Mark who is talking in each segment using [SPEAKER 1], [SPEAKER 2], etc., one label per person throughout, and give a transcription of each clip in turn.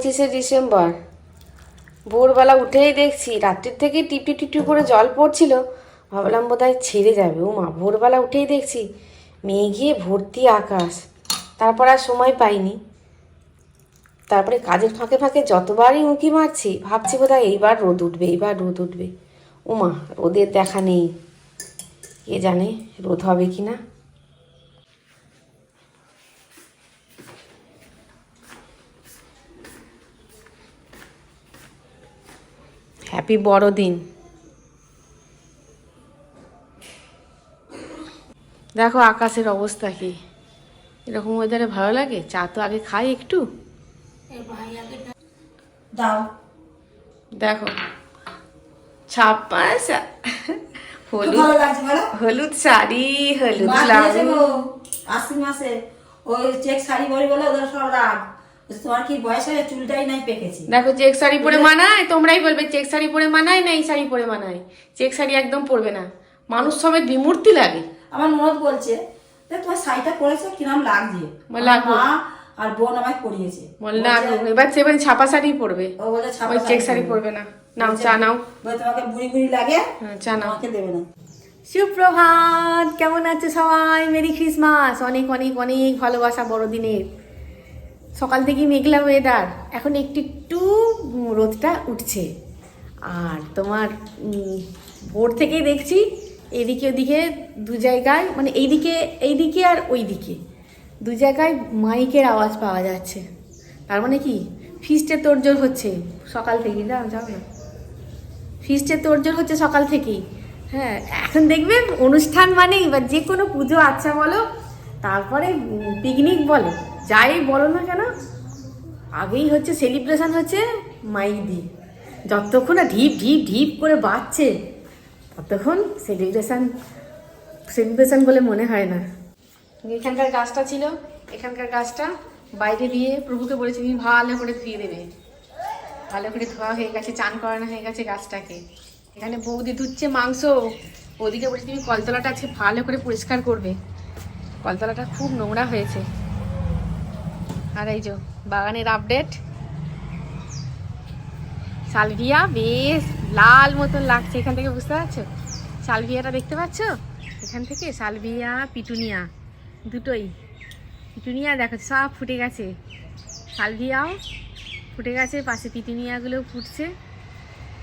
[SPEAKER 1] পঁচিশে ডিসেম্বর। ভোরবেলা উঠেই দেখছি রাত্রির থেকে টিপটি টিপটি করে জল পড়ছিল। ভাবলাম বোধ হয় ছেড়ে যাবে। ও মা ভোরবেলা উঠেই দেখছি মেয়ে গিয়ে ভর্তি আকাশ। তারপর আর সময় পাইনি। তারপরে কাজের ফাঁকে ফাঁকে যতবারই উঁকি মারছি, ভাবছি বোধহয় এইবার রোদ উঠবে, এইবার রোদ উঠবে। উমা, রোদের দেখা নেই। কে জানে রোদ হবে কি না হ্যাপি বড়দিন। দেখো আকাশের অবস্থা কি। এরকম ওয়েদারে ভালো লাগে? চা তো আগে খাই একটু।
[SPEAKER 2] দাও।
[SPEAKER 1] দেখো। হলুদ।
[SPEAKER 2] বলো
[SPEAKER 1] শাড়ি হলুদ ব্লাউজ।
[SPEAKER 2] আশ্বিন মাসে। ওই চেক শাড়ি পরি বলে ওদের সব রাগ। তোমার কি বয়স হয়ে চুলটাই নাই পেকেছে।
[SPEAKER 1] দেখো চেক শাড়ি পরে মানায়? তোমরাই বলবে চেক শাড়ি পরে মানায় না এই শাড়ি পরে মানায়? চেক শাড়ি একদম পরবে না। মানুষ সমেত বিমূর্তি লাগে।
[SPEAKER 2] আমার ননদ বলছে তোমার শাড়িটা পরেছো? কিরম লাগছে। মা আর বোন আমায় পরিয়েছে।
[SPEAKER 1] বল না এবার ছাপা শাড়ি পরবে।
[SPEAKER 2] ও বলে ছাপা
[SPEAKER 1] ওই চেক শাড়ি পরবে। না। নাও চা নাও।
[SPEAKER 2] তোমাকে বুড়ি বুড়ি লাগে?
[SPEAKER 1] হ্যাঁ, চা নাও।
[SPEAKER 2] আমাকে দেবে না।
[SPEAKER 1] সুপ্রভাত কেমন আছে সবাই? Merry Christmas. অনেক অনেক অনেক ভালোবাসা বড়দিনের। সকাল থেকেই মেঘলা ওয়েদার এখন একটু একটু রোদটা উঠছে। আর তোমার ভোর থেকেই দেখছি এদিকে ওদিকে দু জায়গায় মানে এইদিকে এইদিকে আর ওই দিকে দু জায়গায় মাইকের আওয়াজ পাওয়া যাচ্ছে। তার মানে কি? ফিস্টে তোড়জোড় হচ্ছে সকাল থেকেই যাও যাও না। ফিস্টে তোড়জোড় হচ্ছে সকাল থেকেই। হ্যাঁ এখন দেখবে অনুষ্ঠান মানেই বা যে কোনো পুজো আচ্ছা বলো, তারপরে পিকনিক বলো। যাই বলো না কেন, আগেই হচ্ছে সেলিব্রেশন হচ্ছে মাইক দিয়ে যতক্ষণ না ঢিপ ঢিপ ঢিপ করে বাজছে, ততক্ষণ সেলিব্রেশন সেলিব্রেশন বলে মনে হয় না। এখানকার গাছটা ছিল, এখানকার গাছটা বাইরে দিয়ে প্রভুকে বলেছি, তুমি ভালো করে ধুয়ে দেবে। ভালো করে ধোয়া হয়ে গেছে, চান করানো হয়ে গেছে গাছটাকে। এখানে বৌদি ধুচ্ছে মাংস। ওদিকে বলছি, তুমি কলতলাটা আছে ভালো করে পরিষ্কার করবে। কলতলাটা খুব নোংরা হয়েছে। আর এই যে বাগানের আপডেট সালভিয়া, বেশ লাল মতন লাগছে এখান থেকে, বুঝতে পারছ? সালভিয়াটা দেখতে পাচ্ছ? এখান থেকে সালভিয়া, পিটুনিয়া, দুটোই। পিটুনিয়া দেখো, সব ফুটে গেছে। সালভিয়াও ফুটে গেছে, পাশে পিটুনিয়াগুলোও ফুটছে।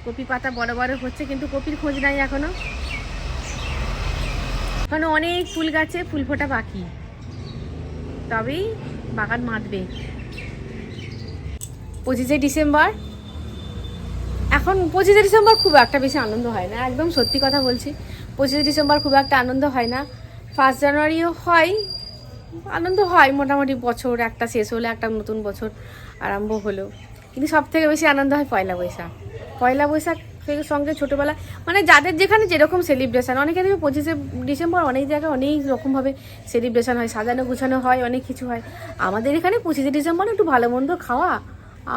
[SPEAKER 1] কপি পাতা বড় বড় হচ্ছে, কিন্তু কপির খোঁজ নাই এখনও। এখনও অনেক ফুল গাছে ফুল ফোটা বাকি তবেই বাগান মাতবে পঁচিশে ডিসেম্বর। এখন পঁচিশে ডিসেম্বর খুব একটা বেশি আনন্দ হয় না, একদম সত্যি কথা বলছি। পঁচিশে ডিসেম্বর খুব একটা আনন্দ হয় না। ফার্স্ট জানুয়ারিও হয়, আনন্দ হয় মোটামুটি বছর, একটা শেষ হলে একটা নতুন বছর আরম্ভ হলো। কিন্তু সব থেকে বেশি আনন্দ হয় পয়লা বৈশাখ। পয়লা বৈশাখ থেকে সঙ্গে ছোটোবেলা মানে যাদের যেখানে যেরকম সেলিব্রেশন অনেকে দেখবে পঁচিশে ডিসেম্বর অনেক জায়গায় অনেক রকমভাবে সেলিব্রেশন হয়, সাজানো গুছানো হয়, অনেক কিছু হয়। আমাদের এখানে পঁচিশে ডিসেম্বর একটু ভালো মন্দ খাওয়া,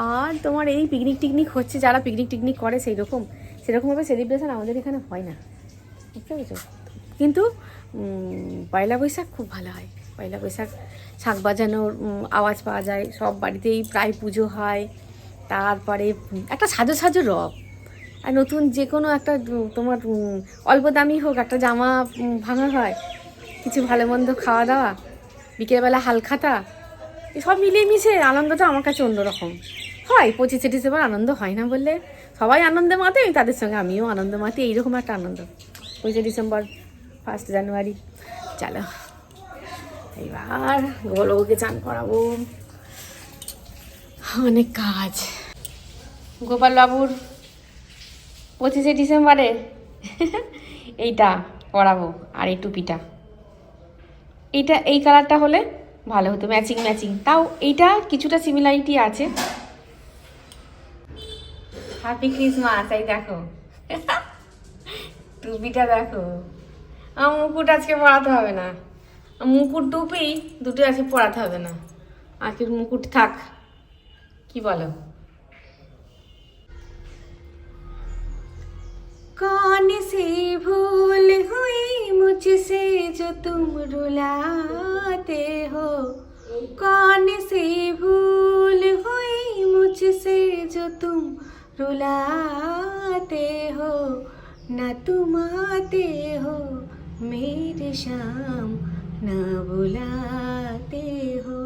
[SPEAKER 1] আর তোমার এই পিকনিক টিকনিক হচ্ছে, যারা পিকনিক টিকনিক করে সেই রকম সেরকমভাবে সেলিব্রেশন আমাদের এখানে হয় না। বুঝতে পেরেছ? কিন্তু পয়লা বৈশাখ খুব ভালো হয়। পয়লা বৈশাখ শাক বাজানোর আওয়াজ পাওয়া যায়, সব বাড়িতেই প্রায় পুজো হয়। তারপরে, একটা সাজো সাজো রব। আর নতুন যে কোনো একটা তোমার অল্প দামি হোক, একটা জামা ভাঙা হয়, কিছু ভালো মন্দ খাওয়া দাওয়া, বিকেলবেলা হালখাতা সব মিলিয়ে মিশে আনন্দটা আমার কাছে অন্যরকম। হয়, পঁচিশে ডিসেম্বর আনন্দ হয় না বললে, সবাই আনন্দে মাতে, আমি তাদের সঙ্গে, আমিও আনন্দ মাতি, এইরকম একটা আনন্দ। পঁচিশে ডিসেম্বর ফার্স্ট জানুয়ারি চলো। এবার গোলকে চান করাবো। অনেক কাজ। গোপাল বাবুর পঁচিশে ডিসেম্বরে? এইটা পরাবো আর এই টুপিটা। এইটা, এই কালারটা হলে ভালো হতো, ম্যাচিং ম্যাচিং। তাও এইটা কিছুটা সিমিলারিটি আছে। হ্যাপি ক্রিসমাস এই দেখো। টুপিটা দেখো। আমার মুকুট আজকে পরাতে হবে না। মুকুট, টুপি দুটো আজকে পরাতে হবে না। আজকে মুকুট থাক। কি বলো? कौन सी भूल हुई मुझसे जो तुम रुलाते हो कौन सी भूल हुई मुझ तुम रुलाते हो न तुम आते हो मेरे शाम न बुलाते हो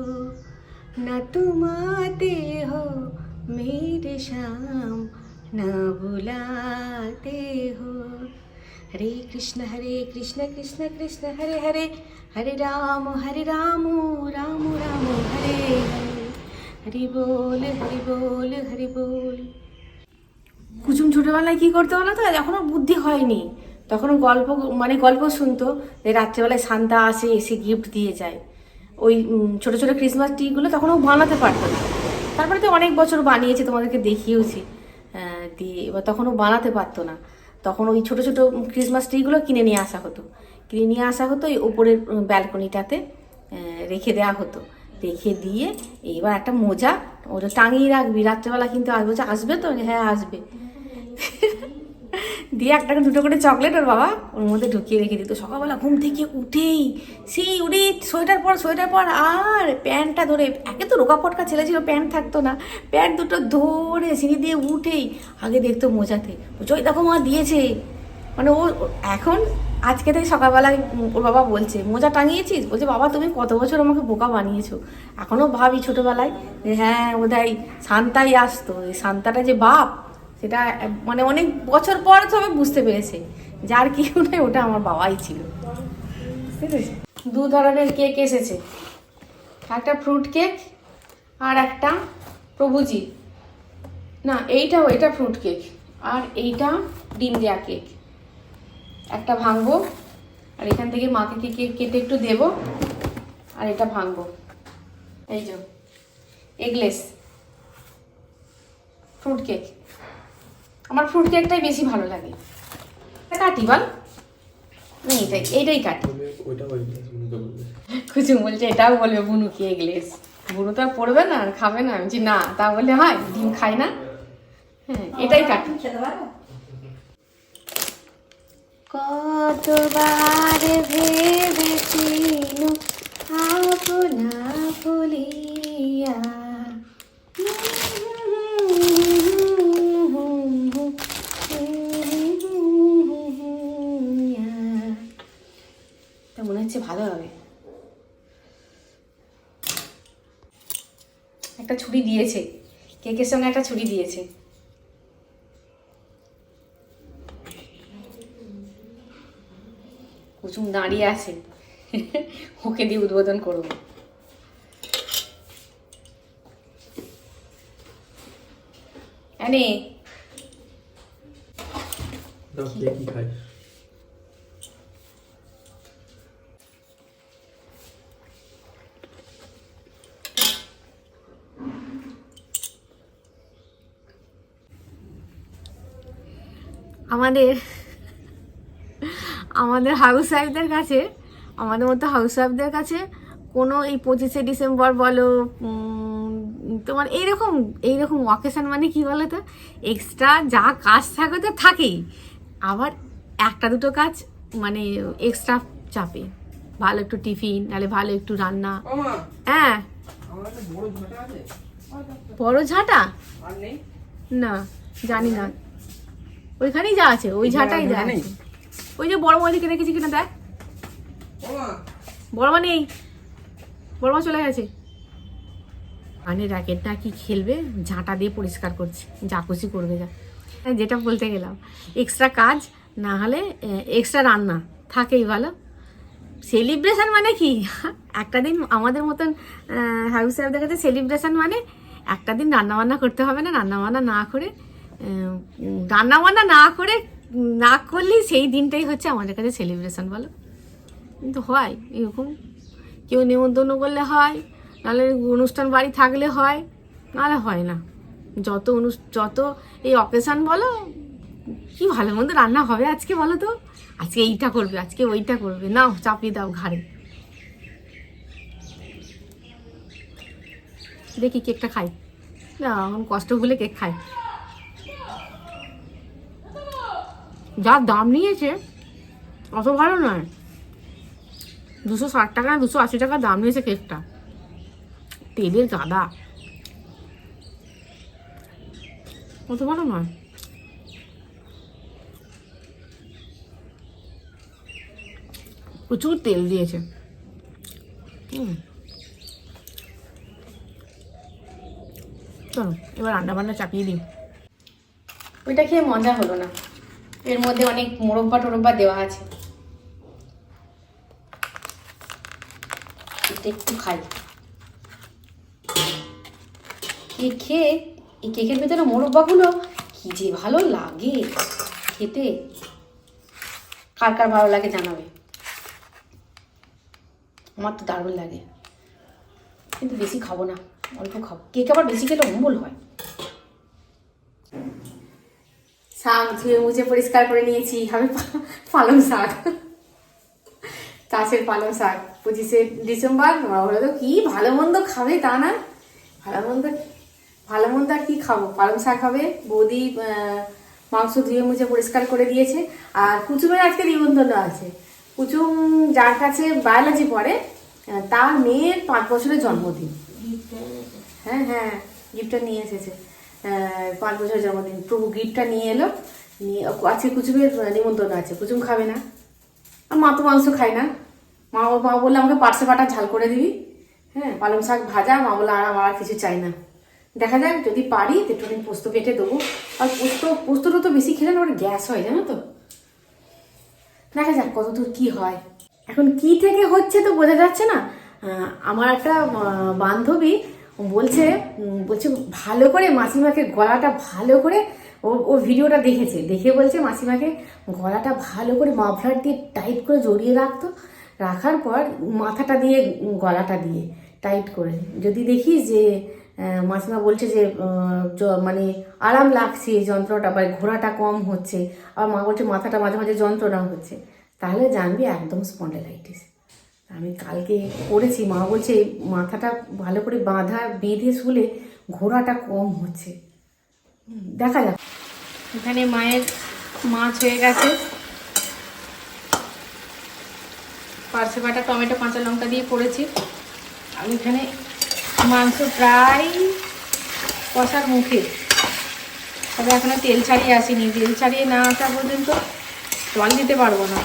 [SPEAKER 1] न तुम आते हो मेरे शाम न बुलाते हो हरे कृष्ण हरे कृष्ण कृष्ण कृष्ण हरे हरे हरे राम हरे राम राम राम हरे हरे হরি বল হরি বল হরি বল কুচুম ছোটবেলায় কি করতে বলো তো এখনো বুদ্ধি হয়নি তখন গল্প মানে গল্প শুনতো যে রাত্রেবেলায় সান্তা আসে এসে গিফট দিয়ে যায় ওই উম, ছোট ছোট ক্রিসমাস ট্রিগুলো তখন ও বানাতে পারতো না তারপরে তো অনেক বছর বানিয়েছে তোমাদেরকে দেখিয়েওছি আহ, দিয়ে এবার তখন ও বানাতে পারতো না। তখন ওই ছোটো ছোটো ক্রিসমাস ট্রিগুলো কিনে নিয়ে আসা হতো। কিনে নিয়ে আসা হতো ওই ওপরের ব্যালকনিটাতে রেখে দেওয়া হতো। রেখে দিয়ে এইবার একটা মোজা, ওটা টাঙিয়ে রাখবি। রাত্রেবেলা কিন্তু আসবে আসবে তো? হ্যাঁ আসবে। দিয়ে একটা দুটো করে চকলেট ওর বাবা ওর মধ্যে ঢুকিয়ে রেখে দিত। সকালবেলা ঘুম থেকে উঠেই, সেই উঠে সোয়েটার পর সোয়েটার পর আর প্যান্টটা ধরে, একে তো রোকা পটকা ছেলে ছিল, প্যান্ট থাকতো না। প্যান্ট দুটো ধরে সিঁড়ি দিয়ে উঠেই আগে দেখতো মোজাতে। ওই দেখো মা দিয়েছে। মানে ও এখন আজকে থেকে সকালবেলায় ওর বাবা বলছে, মোজা টাঙিয়েছিস? বলছে, বাবা, তুমি কত বছর আমাকে বোকা বানিয়েছো? এখনও ভাবি ছোটোবেলায় যে হ্যাঁ বোধহয় শান্তাই আসতো। এই শান্তাটা যে বাপ সেটা মানে অনেক বছর পর তবে বুঝতে পেরেছে। যার কি নয় ওটা আমার বাবাই ছিল? দু ধরনের কেক এসেছে। একটা ফ্রুট কেক আর একটা প্রভুজি। না, এইটাও, এটা ফ্রুট কেক আর এইটা ডিম দেয়া কেক একটা ভাঙবো আর এখান থেকে মাকে কেক কেটে একটু দেবো আর এটা ভাঙবো। এই যে এগলেস ফ্রুট কেক আমার ফ্রুট কেকটাই বেশি ভালো লাগে। কাটি বল। এইটাই কাটি। কুচু বলছে, এটাও বলবে বুনু কি এগলেস। বুনু তো আর পড়বে না, আর খাবে না। আমি না, তা বলে হয়, ডিম খাই না। হ্যাঁ এটাই কাটি। কতবার ভেবেছিলু হচ্ছে ভালো হবে। একটা ছুরি দিয়েছে। কেকের সঙ্গে একটা ছুরি দিয়েছে। কুচুম দাঁড়িয়ে আছে। ওকে দিয়ে উদ্বোধন করব। আনে
[SPEAKER 3] দাও, কে
[SPEAKER 1] আমাদের আমাদের হাউস ওয়াইফদের কাছে আমাদের মতো হাউস ওয়াইফদের কাছে কোনো এই পঁচিশে ডিসেম্বর বলো তোমার এইরকম এইরকম অকেশন মানে কি বলো তো? এক্সট্রা যা কাজ থাকে তো থাকেই। আবার একটা দুটো কাজ মানে এক্সট্রা চাপে। ভালো একটু টিফিন নাহলে ভালো একটু রান্না। হ্যাঁ। বড় ঝাঁটা না জানি না। ওইখানেই যা আছে ওই ঝাঁটাই যা আছে। ওই যে বড় মাদিকে রেখেছি কিনা দেখ। বড় মা নেই। বড় মা চলে গেছে। মানে র্যাকেটটা কি খেলবে? ঝাঁটা দিয়ে পরিষ্কার করছে। যা খুশি করবে যা। হ্যাঁ, যেটা বলতে গেলাম। এক্সট্রা কাজ না হলে এক্সট্রা রান্না। থাকেই ভালো। সেলিব্রেশন মানে কি? একটা দিন আমাদের মতন হাউস ওয়াইফদের কাছে সেলিব্রেশন মানে একটা দিন রান্নাবান্না করতে হবে না রান্নাবান্না না করে আহ, বান্না না করে না করলেই সেই দিনটাই হচ্ছে আমাদের কাছে সেলিব্রেশন বলো? কিন্তু হয় এরকম কেউ নিমন্ত্রণ করলে হয় নাহলে অনুষ্ঠান বাড়ি থাকলে হয় নাহলে হয় না। যত অনু যত এই অকেশান বলো কি ভালো মন্দ রান্না হবে আজকে বলো তো? আজকে এইটা করবে আজকে ওইটা করবে। নাও চাপিয়ে দাও ঘাড়ে। দেখি কেকটা খাই। না এখন কষ্ট ভুলে কেক খাই। যা দাম নিয়েছে, অত ভালো নয়। দুশো ষাট টাকা দুশো আশি টাকা দাম নিয়েছে কেকটা। তেলের গাদা। অত ভালো নয়। প্রচুর তেল দিয়েছে। চলো, এবার রান্না বান্না চাপিয়ে দিই। ওইটা খেয়ে মজা হলো না। এর মধ্যে অনেক মোরব্বা টোরব্বা দেওয়া আছে। এটা একটু খাই। কেক খেয়ে এই কেকের ভেতরে মোরব্বাগুলো? কি যে ভালো লাগে খেতে। কার কার ভালো লাগে জানাবে। আমার তো দারুণ লাগে। কিন্তু বেশি খাব না, অল্প খাব। কেক আবার বেশি খেলে অম্বল হয়। শাক ধুয়ে মুছে পরিষ্কার করে নিয়েছি। পা- পালং শাক। চাষের পালং শাক। পঁচিশে ডিসেম্বর ওরা তো কি ভালো মন্দ খাবে তা না? ভালো মন্দ ভালো মন্দ আর কি খাব? পালং শাক হবে। বৌদি মাংস ধুয়ে মুছে পরিষ্কার করে দিয়েছে। আর কুচুমের আজকে নিমন্ত্রণ আছে। কুচুম যার কাছে বায়োলজি পড়ে, তার মেয়ের পাঁচ বছরের জন্মদিন। হ্যাঁ হ্যাঁ গিফটটা নিয়ে এসেছে। পাঁচ বছর জন্মদিন প্রভু গিফটটা নিয়ে এলো। নিয়ে আজকে কুচুমের নিমন্ত্রণ আছে। কুচুম খাবে না। আর মা তো মাংস খায় না। মা মা বললে, আমাকে পার্সে পাটা ঝাল করে দিবি। হ্যাঁ পালং শাক ভাজা। মা বলল, আর আমার আর কিছু চাই না। দেখা যাক, যদি পারি, একটুখানি পোস্ত কেটে দেবো। আর পোস্ত, পোস্তটা তো বেশি খেলে না গ্যাস হয়, জানো তো? দেখা যাক কতদূর কি হয়। এখন কি থেকে হচ্ছে তো বোঝা যাচ্ছে না। আমার একটা বান্ধবী বলছে বলছে ভালো করে মাসিমাকে গলাটা ভালো করে, ও ও ভিডিওটা দেখেছে। দেখে বলছে মাসিমাকে গলাটা ভালো করে মাফলার দিয়ে টাইট করে জড়িয়ে রাখতো। রাখার পর মাথাটা দিয়ে, গলাটা দিয়ে টাইট করে। যদি দেখিস যে মাসিমা বলছে যে মানে আরাম লাগছে এই যন্ত্রটা বা ঘোরাটা কম হচ্ছে। আর মা বলছে মাথাটা মাঝে মাঝে যন্ত্রণা হচ্ছে। তাহলে জানবি একদম স্পন্ডেলাইটিস আমি কালকে করেছি, মা বলছে মাথাটা ভালো করে বাঁধা, বেঁধে শুলে ঘোরাটা কম হচ্ছে। দেখা যাক। এখানে মায়ের মাছ হয়ে গেছে। পার্সে বাটা টমেটো, কাঁচা লঙ্কা দিয়ে করেছি। আর এখানে মাংস প্রায় কষার মুখে। তবে এখনও তেল ছাড়িয়ে আসেনি। তেল ছাড়িয়ে না আসা পর্যন্ত জল দিতে পারব না।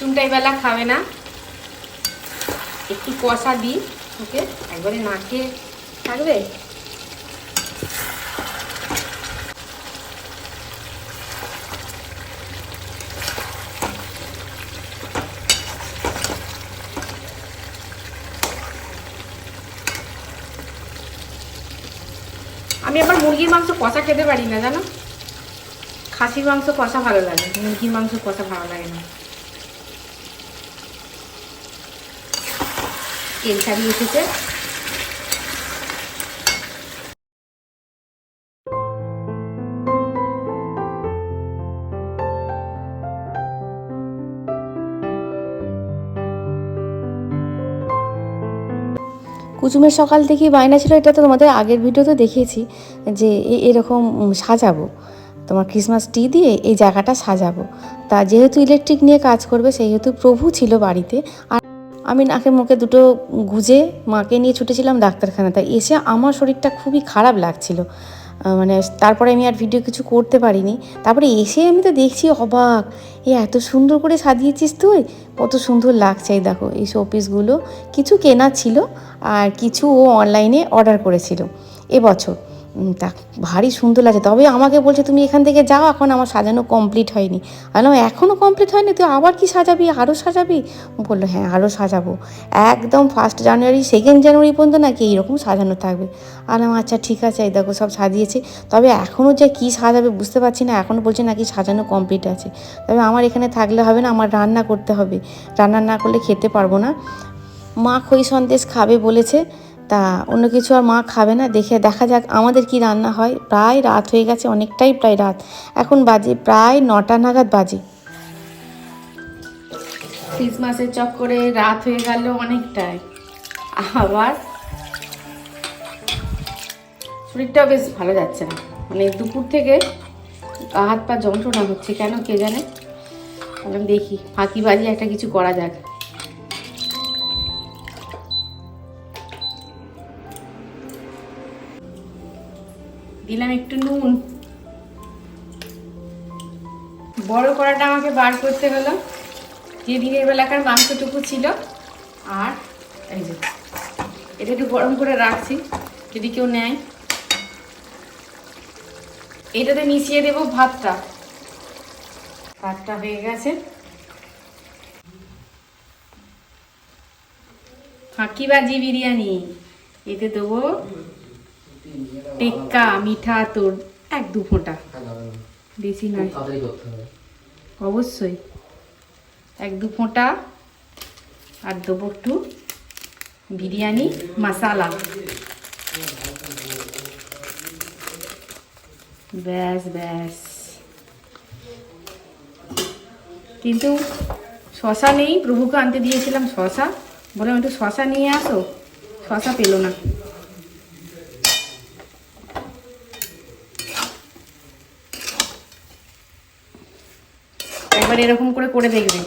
[SPEAKER 1] কুচুমটা এবেলা খাবে না। একটু কষা দিই, ওকে? একবারে না খেয়ে থাকবে? আমি আবার মুরগির মাংস কষা খেতে পারি না, জানো? খাসির মাংস কষা ভালো লাগে, মুরগির মাংস কষা ভালো লাগে না। তেল ছাড়িয়ে এসেছে
[SPEAKER 4] কুচুমের সকাল থেকেই বায়না ছিল, এটা তো তোমাদের আগের ভিডিওতে দেখিয়েছি, যে এরকম সাজাবো। তোমার ক্রিসমাস ট্রি দিয়ে এই জায়গাটা সাজাবো। তা যেহেতু ইলেকট্রিক নিয়ে কাজ করবে, সেহেতু প্রভু ছিল বাড়িতে, আর আমি নাকে মুখে দুটো গুজে মাকে নিয়ে ছুটেছিলাম ডাক্তারখানাতে। এসে আমার শরীরটা খুবই খারাপ লাগছিল। মানে তারপরে আমি আর ভিডিও কিছু করতে পারিনি। তারপরে এসে আমি তো দেখছি অবাক। এ, এত সুন্দর করে সাজিয়েছিস তুই। কত সুন্দর লাগছে। এই দেখো, এই শোপিসগুলো কিছু কেনা ছিল আর কিছু ও অনলাইনে অর্ডার করেছিল। এবছর তা ভারী সুন্দর লাগছে। তবে আমাকে বলছে, তুমি এখান থেকে যাও, এখন আমার সাজানো কমপ্লিট হয়নি। আমি এখনও কমপ্লিট হয়নি? তুই আবার কি সাজাবি? আরও সাজাবি? বলল হ্যাঁ আরও সাজাবো। একদম ফার্স্ট জানুয়ারি সেকেন্ড জানুয়ারি পর্যন্ত নাকি এইরকম সাজানো থাকবে। আলাম আচ্ছা ঠিক আছে, এই দেখো, সব সাজিয়েছে। তবে এখনও যে কী সাজাবে বুঝতে পারছি না এখনও বলছে নাকি সাজানো কমপ্লিট আছে। তবে আমার এখানে থাকলে হবে না, আমার রান্না করতে হবে। রান্না না করলে খেতে পারব না। মা খই সন্দেশ খাবে বলেছে। তা অন্য কিছু আর মা খাবে না। দেখে দেখা যাক আমাদের কি রান্না হয়। প্রায় রাত হয়ে গেছে, অনেকটাই প্রায় রাত। এখন বাজে প্রায় নটা নাগাদ বাজে।
[SPEAKER 1] ক্রিসমাসের চক্করে রাত হয়ে গেল অনেকটাই। আবার শরীরটাও বেশ ভালো যাচ্ছে না। মানে দুপুর থেকে হাত পা যন্ত্রণা হচ্ছে, কেন কে জানে? দেখি ফাঁকি বাজি একটা কিছু করা যাক। দিলাম একটু নুন। বড় কড়াটা আমাকে বার করতে হলো। যে দিনের বেলাকার মাংসটুকু ছিল। আর এই যে, এটা একটু গরম করে রাখছি, যদি কেউ নেয়। এটাতে মিশিয়ে দেব ভাতটা। ভাতটা হয়ে গেছে। ফাঁকিবাজি বিরিয়ানি। এতে দেবো টেক্কা, মিঠা, তোর এক দু ফোঁটা। বেশি নয়। অবশ্যই। এক দু ফোঁটা আর দেবো একটু বিরিয়ানি, মশালা। ব্যাস ব্যাস। কিন্তু শশা নেই, প্রভুকে আনতে দিয়েছিলাম শশা। বললাম, একটু শশা নিয়ে আসো। শশা পেল না। একবার এরকম করে করে দেখবে।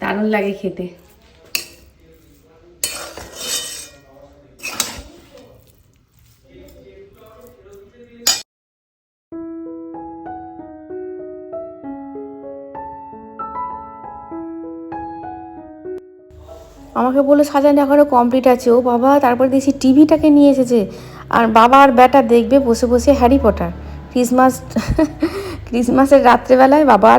[SPEAKER 1] দারুণ লাগে খেতে।
[SPEAKER 4] আমাকে বলল, সাজানো এখনও কমপ্লিট আছে। ও বাবা, তারপর দেখছি টিভিটাকে নিয়ে এসেছে। আর বাবা আর বেটা দেখবে বসে বসে হ্যারি পটার ক্রিসমাস, ক্রিসমাসের রাত্রেবেলায় বাবা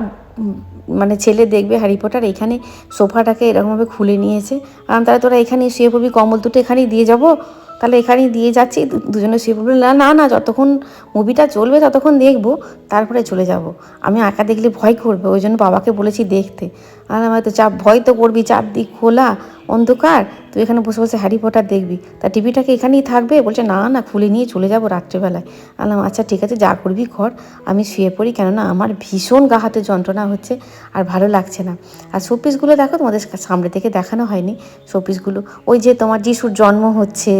[SPEAKER 4] মানে ছেলে দেখবে হ্যারি পটার, এখানে সোফাটাকে এরকমভাবে খুলে নিয়েছে। আর তাহলে তোরা এখানেই শুয়ে পড়বি, কম্বল দুটো এখানেই দিয়ে যাব। তাহলে এখানেই দিয়ে যাচ্ছি দুজনে শুয়ে পড়বি। না না না, যতক্ষণ মুভিটা চলবে ততক্ষণ দেখব, তারপরে চলে যাব। আমি একা দেখলে ভয় করবে, ওই জন্য বাবাকে বলেছি দেখতে। আর আমার তো চাপ, ভয় তো করবি চারদিক খোলা, অন্ধকার, তুই এখানে বসে বসে হ্যারি পটার দেখবি। তা টিভিটাকে এখানেই থাকবে? বলছে, না না, খুলে নিয়ে চলে যাব রাত্রেবেলায়। আলাম আচ্ছা ঠিক আছে, যা করবি কর। আমি শুয়ে পড়ি, কেননা আমার ভীষণ গা হাতে যন্ত্রণা হচ্ছে আর ভালো লাগছে না। আর শোপিসগুলো দেখো, তোমাদের সামনে থেকে দেখানো হয়নি। শোপিসগুলো, ওই যে তোমার যিশুর জন্ম হচ্ছে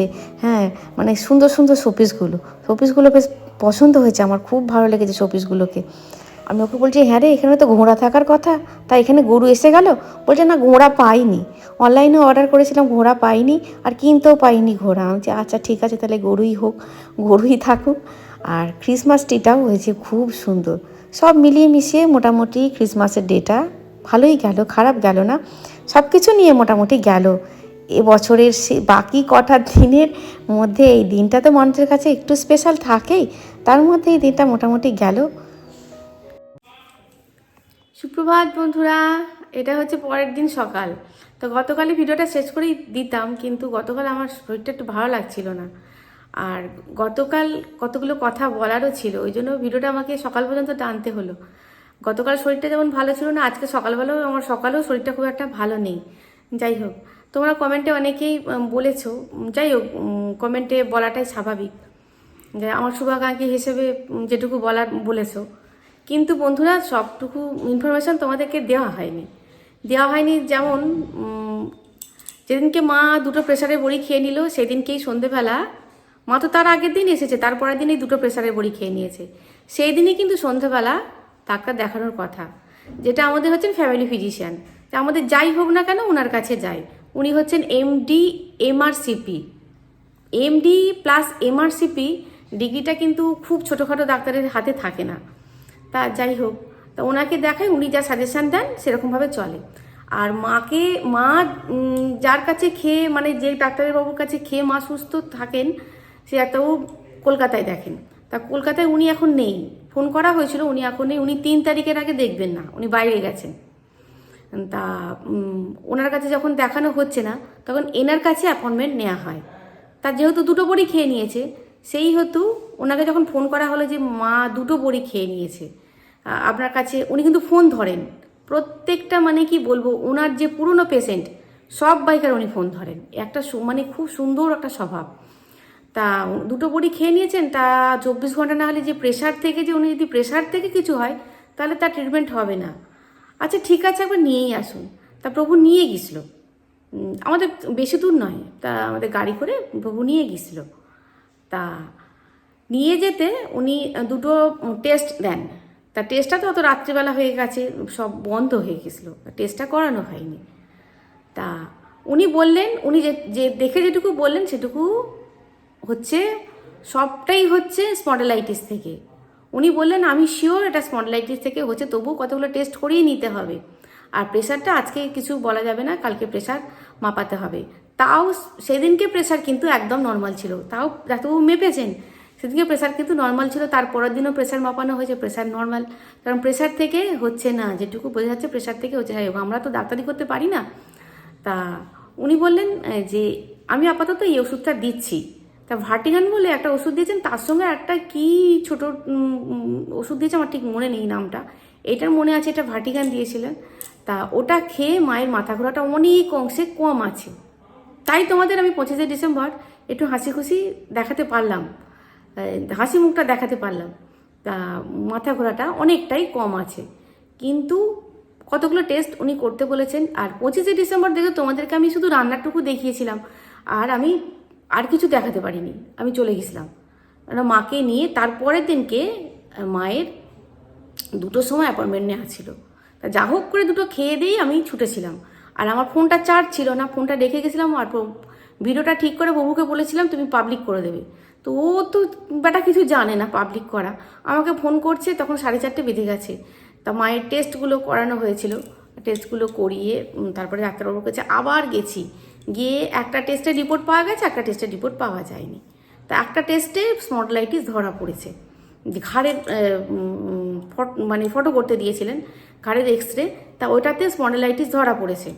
[SPEAKER 4] হ্যাঁ মানে সুন্দর সুন্দর শোপিসগুলো। শোপিসগুলো বেশ পছন্দ হয়েছে, আমার খুব ভালো লেগেছে শোপিসগুলোকে। আমি ওকে বলছি হ্যাঁ রে, এখানে তো ঘোড়া থাকার কথা। তাই এখানে গরু এসে গেল? বলছে, না, ঘোড়া পাইনি। অনলাইনে অর্ডার করেছিলাম, ঘোড়া পাইনি আর কিনতেও পাইনি ঘোড়া। আমি আচ্ছা ঠিক আছে, তাহলে গরুই হোক, গরুই থাকুক। আর ক্রিসমাস ট্রিটাও হয়েছে খুব সুন্দর। সব মিলিয়ে মিশিয়ে মোটামুটি ক্রিসমাসের ডেটা ভালোই গেল, খারাপ গেল না। সব কিছু নিয়ে মোটামুটি গেল। এবছরের সে, বাকি কটা দিনের মধ্যে এই দিনটা তো মানুষের কাছে একটু স্পেশাল থাকেই। তার মধ্যে এই দিনটা মোটামুটি গেল।
[SPEAKER 1] সুপ্রভাত বন্ধুরা, এটা হচ্ছে পরের দিন সকাল। তো গতকালই ভিডিওটা শেষ করেই দিতাম, কিন্তু গতকাল আমার শরীরটা একটু ভালো লাগছিল না। আর গতকাল কতগুলো কথা বলারও ছিল, ওই জন্য ভিডিওটা আমাকে সকাল পর্যন্ত টানতে হলো। গতকাল শরীরটা যেমন ভালো ছিল না, আজকে সকালবেলাও আমার সকালেও শরীরটা খুব একটা ভালো নেই। যাই হোক, তোমরা কমেন্টে অনেকেই বলেছ যাই হোক কমেন্টে বলাটাই স্বাভাবিক। যে আমার শুভাকাঙ্ক্ষী হিসেবে যেটুকু বলার, বলেছ। কিন্তু বন্ধুরা, সবটুকু ইনফরমেশন তোমাদেরকে দেওয়া হয়নি। দেওয়া হয়নি যেমন যেদিনকে মা দুটো প্রেশারের বড়ি খেয়ে নিল, সেদিনকেই সন্ধেবেলা। মা তো তার আগের দিন এসেছে তারপরের দিনই দুটো প্রেশারের বড়ি খেয়ে নিয়েছে। সেই দিনই কিন্তু সন্ধেবেলা ডাক্তার দেখানোর কথা, যেটা আমাদের হচ্ছেন ফ্যামিলি ফিজিশিয়ান আমাদের যাই হোক না কেন ওনার কাছে যাই। উনি হচ্ছেন MD MRCP MD plus MRCP ডিগ্রিটা কিন্তু খুব ছোটোখাটো ডাক্তারের হাতে থাকে না। তা যাই হোক, তা ওনাকে দেখায়, উনি যা সাজেশান দেন সেরকমভাবে চলে। আর মাকে, মা যার কাছে খেয়ে মানে যে ডাক্তারের বাবুর কাছে খেয়ে মা সুস্থ থাকেন, সে ডাক্তারবাবু কলকাতায় দেখেন। তা কলকাতায় উনি এখন নেই। ফোন করা হয়েছিল, উনি এখন নেই। উনি তিন তারিখের আগে দেখবেন না, উনি বাইরে গেছেন। তা ওনার কাছে যখন দেখানো হচ্ছে না, তখন এনার কাছে অ্যাপয়েন্টমেন্ট নেওয়া হয়। তা যেহেতু দুটো বড়ি খেয়ে নিয়েছে সেই হেতু ওনাকে যখন ফোন করা হলো যে মা দুটো বড়ি খেয়ে নিয়েছে আপনার কাছে উনি কিন্তু ফোন ধরেন। প্রত্যেকটা মানে কি বলব ওনার যে পুরনো পেশেন্ট সব বাইকার উনি ফোন ধরেন। একটা মানে খুব সুন্দর একটা স্বভাব। তা দুটো বড়ি খেয়ে নিয়েছেন, তা চব্বিশ ঘণ্টা না হলে যে প্রেশার থেকে যে উনি যদি প্রেশার থেকে কিছু হয়, তাহলে তার ট্রিটমেন্ট হবে না। আচ্ছা ঠিক আছে, একবার নিয়েই আসুন। তা প্রভু নিয়ে গেছিল আমাদের বেশি দূর নয়। তা আমাদের গাড়ি করে প্রভু নিয়ে গেছিল তা নিয়ে যেতে উনি দুটো টেস্ট দেন। তা টেস্টটা তো অত রাত্রিবেলা হয়ে গেছে, সব বন্ধ হয়ে গেছিল। টেস্টটা করানো হয়নি। তা উনি বললেন, উনি যে যে দেখে যেটুকু বললেন সেটুকু হচ্ছে, সবটাই হচ্ছে স্পন্ডেলাইটিস থেকে। উনি বললেন, আমি শিওর এটা স্পন্ডেলাইটিস থেকে হচ্ছে, তবুও কতগুলো টেস্ট করিয়ে নিতে হবে। আর প্রেশারটা আজকে কিছু বলা যাবে না, কালকে প্রেশার মাপাতে হবে। তাও সেদিনকে প্রেশার কিন্তু একদম নর্মাল ছিল। তাও ডাক্তারবাবু মেপেছেন? সেদিনকে প্রেশার কিন্তু নর্মাল ছিল, তার পরের দিনও প্রেশার মাপানো হয়েছে প্রেশার নর্মাল কারণ প্রেশার থেকে হচ্ছে না, যেটুকু বোঝা যাচ্ছে প্রেশার থেকে হচ্ছে। আমরা তো ডাক্তারি করতে পারি না। তা উনি বললেন যে আমি আপাতত এই ওষুধটা দিচ্ছি। তা ভার্টিগান বলে একটা ওষুধ দিয়েছেন, তার সঙ্গে একটা কি ছোট ওষুধ দিয়েছে আমার ঠিক মনে নেই নামটা। এটার মনে আছে, এটা ভার্টিগান দিয়েছিলেন। তা ওটা খেয়ে মায়ের মাথা ঘোরাটা অনেক অংশে কম আছে। তাই তোমাদের আমি পঁচিশে ডিসেম্বর একটু হাসি খুশি দেখাতে পারলাম। হাসি মুখটা দেখাতে পারলাম। তা মাথা ঘোরাটা অনেকটাই কম আছে। কিন্তু কতগুলো টেস্ট উনি করতে বলেছেন, আর পঁচিশে ডিসেম্বর দেখে তোমাদেরকে আমি শুধু রান্নাটুকু দেখিয়েছিলাম, আর আমি আর কিছু দেখাতে পারিনি। আমি চলে গেছিলাম। মাকে নিয়ে তারপরের দিনকে মায়ের দুটো সময় অ্যাপয়েন্টমেন্ট নেওয়া ছিল। তা যা হোক করে দুটো খেয়ে দিয়েই আমি ছুটেছিলাম। আর আমার ফোনটা চার্জ ছিল না, ফোনটা রেখে গেছিলাম আর ভিডিওটা ঠিক করে বাবুকে বলেছিলাম, তুমি পাবলিক করে দেবে। তো ও তো বেটা কিছু জানে না পাবলিক করা। আমাকে ফোন করছে, তখন সাড়ে চারটে বেজে গেছে। তা মায়ের টেস্টগুলো করানো হয়েছিল। টেস্টগুলো করিয়ে তারপরে ডাক্তারবাবুর কাছে আবার গেছি। গিয়ে একটা টেস্টের রিপোর্ট পাওয়া গেছে, একটা টেস্টের রিপোর্ট পাওয়া যায়নি। তা একটা টেস্টে স্মডলাইটিস ধরা পড়েছে। ঘাড়ের মানে ফটো করতে দিয়েছিলেন। ঘাড়ের এক্স রে তা ওটাতে স্পন্ডলাইটিস ধরা পড়েছে।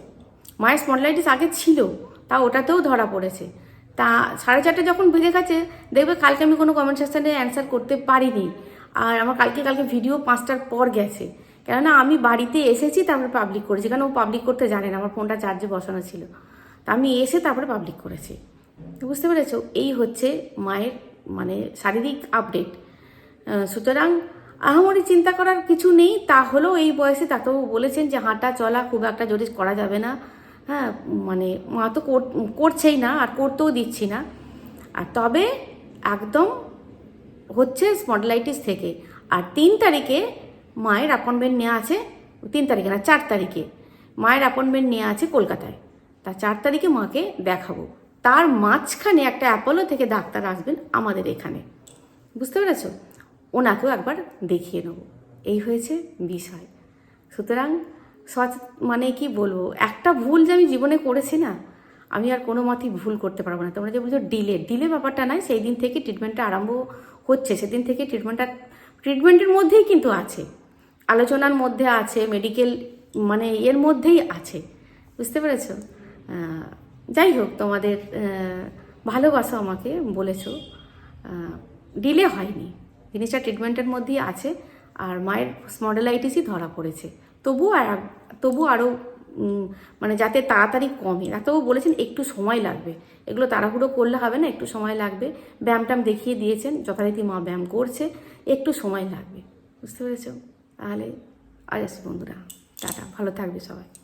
[SPEAKER 1] মায়ের স্পন্ডলাইটিস আগে ছিল, তা ওটাতেও ধরা পড়েছে। তা সাড়ে চারটে যখন বেজে গেছে, দেখবে কালকে আমি কোনো কমেন্ট সেকশনে অ্যান্সার করতে পারিনি। আর আমার কালকে কালকে ভিডিও পাঁচটার পর গেছে। কেননা আমি বাড়িতে এসেছি, তারপরে পাবলিক করেছি। কারণ ও পাবলিক করতে জানে না, আমার ফোনটা চার্জে বসানো ছিল। তা আমি এসে তারপরে পাবলিক করেছি। বুঝতে পেরেছ? এই হচ্ছে মায়ের মানে শারীরিক আপডেট সুতরাং আহামরি চিন্তা করার কিছু নেই। তা হলেও এই বয়সে ডাক্তারবাবু বলেছেন যে হাঁটা চলা খুব একটা জোরে করা যাবে না। হ্যাঁ মানে মা তো কর- করছেই না আর করতেও দিচ্ছি না। আর তবে একদম হচ্ছে স্পন্ডলাইটিস থেকে। আর তিন তারিখে মায়ের অ্যাপয়েন্টমেন্ট নেওয়া আছে, তিন তারিখে না, চার তারিখে মায়ের অ্যাপয়েন্টমেন্ট নেওয়া আছে কলকাতায়। তা চার তারিখে মাকে দেখাবো। তার মাঝখানে একটা অ্যাপোলো থেকে ডাক্তার আসবেন আমাদের এখানে। বুঝতে পেরেছ? ওনাকেও একবার দেখিয়ে নেব। এই হয়েছে বিষয়। সুতরাং মানে কি বলব? একটা ভুল যে আমি জীবনে করেছি না, আমি আর কোনো মতেই ভুল করতে পারব না। তোমরা যে বলছো ডিলে ডিলে ব্যাপারটা নয়, সেই দিন থেকে ট্রিটমেন্টটা আরম্ভ হচ্ছে। সেদিন থেকে ট্রিটমেন্টটা ট্রিটমেন্টের মধ্যেই কিন্তু আছে। আলোচনার মধ্যে আছে মেডিকেল মানে এর মধ্যেই আছে। বুঝতে পেরেছ? যাই হোক, তোমাদের ভালোবাসো আমাকে বলেছ। ডিলে হয়নি। জিনিসটা ট্রিটমেন্টের মধ্যেই আছে। আর মায়ের স্মডেলাইটিসই ধরা পড়েছে। তবু আর তবু আরও মানে যাতে তাড়াতাড়ি কমে। ডাক্তারবাবু বলেছেন একটু সময় লাগবে। এগুলো তাড়াহুড়ো করলে হবে না, একটু সময় লাগবে। ব্যায়াম ট্যাম দেখিয়ে দিয়েছেন, যথারীতি মা ব্যায়াম করছে, একটু সময় লাগবে। বুঝতে পেরেছ? তাহলে আজ আসি বন্ধুরা। টাটা, ভালো থাকবে সবাই।